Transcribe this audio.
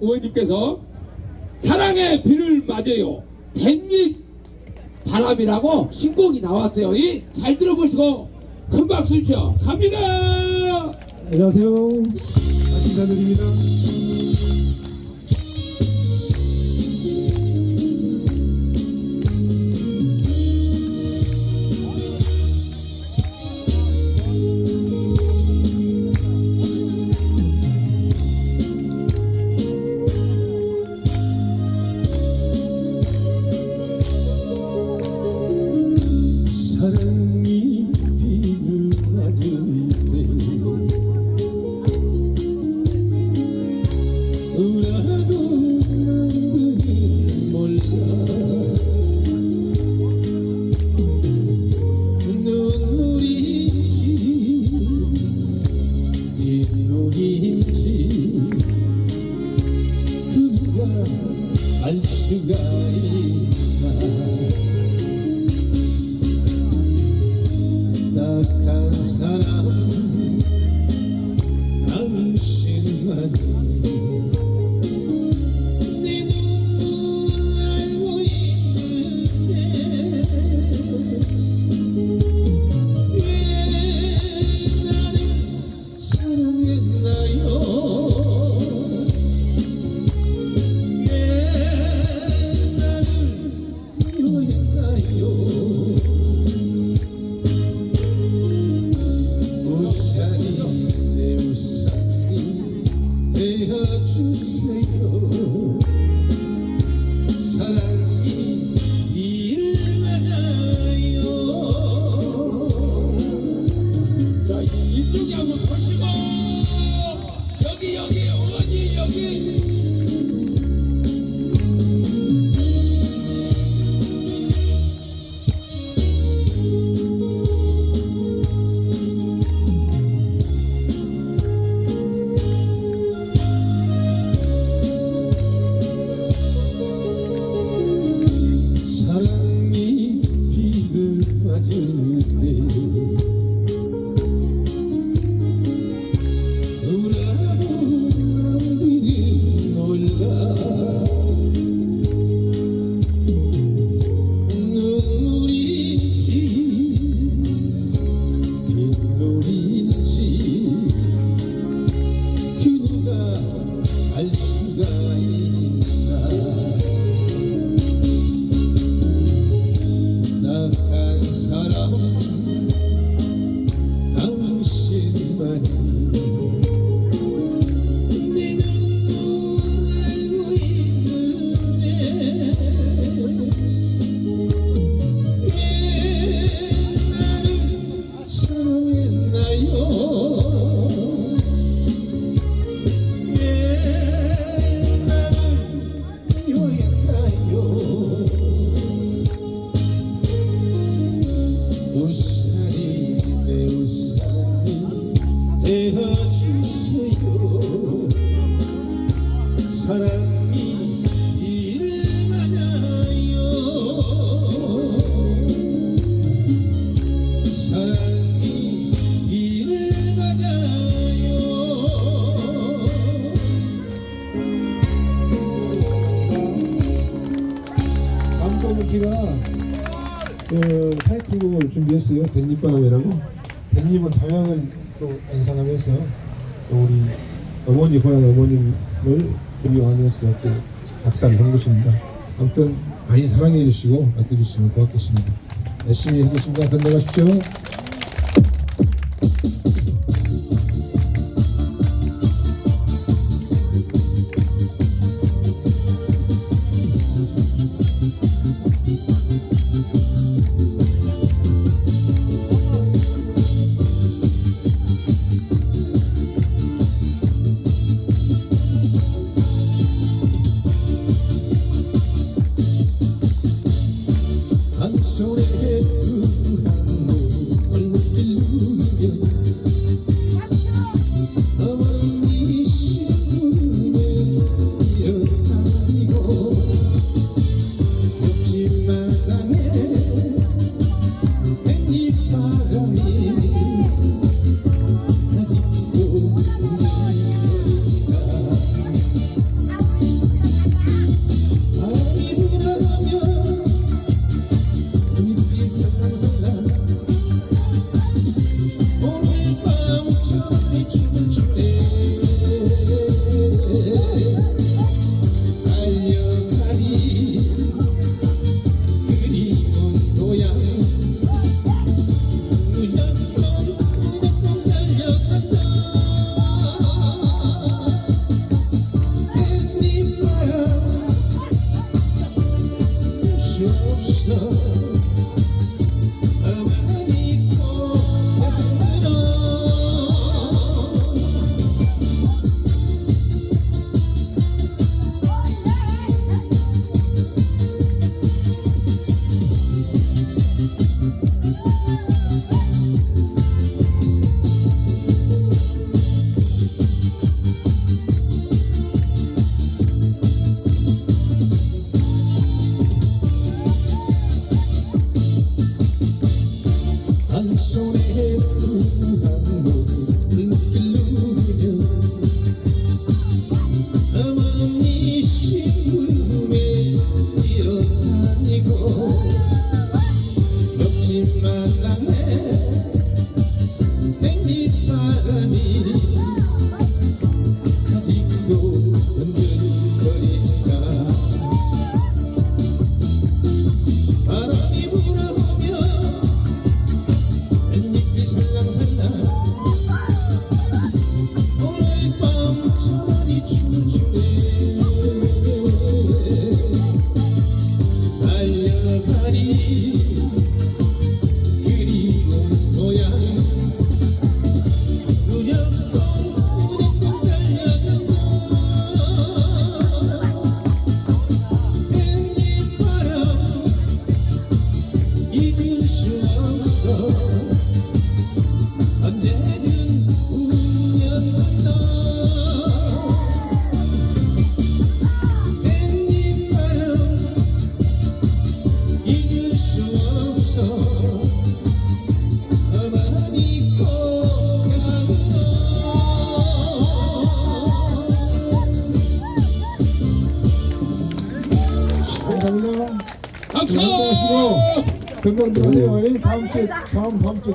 의원님께서 사랑의 비를 맞아요. 댄잎 바람이라고 신곡이 나왔어요. 이 잘 들어보시고 큰 박수 쳐 갑니다. 안녕하세요. 인사드립니다. 울어도 남들은 몰라. 눈물인지 빗물인지 그 누가 알 수가 있 이쪽에 한번 보시고. 여기 여기 의원님 여기 우산이 내 우산이 되어주세요 사랑이 맞아요 사랑이 다음 곡은 제가 그 타이틀곡을 준비했어요. 뱃잎바람이라고. 뱃잎은 담양을 또 연상하면서 또 우리 어머니 고향 어머님을 그리워하면서 또 작사를 한 것입니다. 아무튼 많이 사랑해 주시고 아껴주시면 고맙겠습니다. 열심히 하겠습니다. 건강하십시오. 한 love. 건강 하세요. 예, 다음 주 다음 다음 주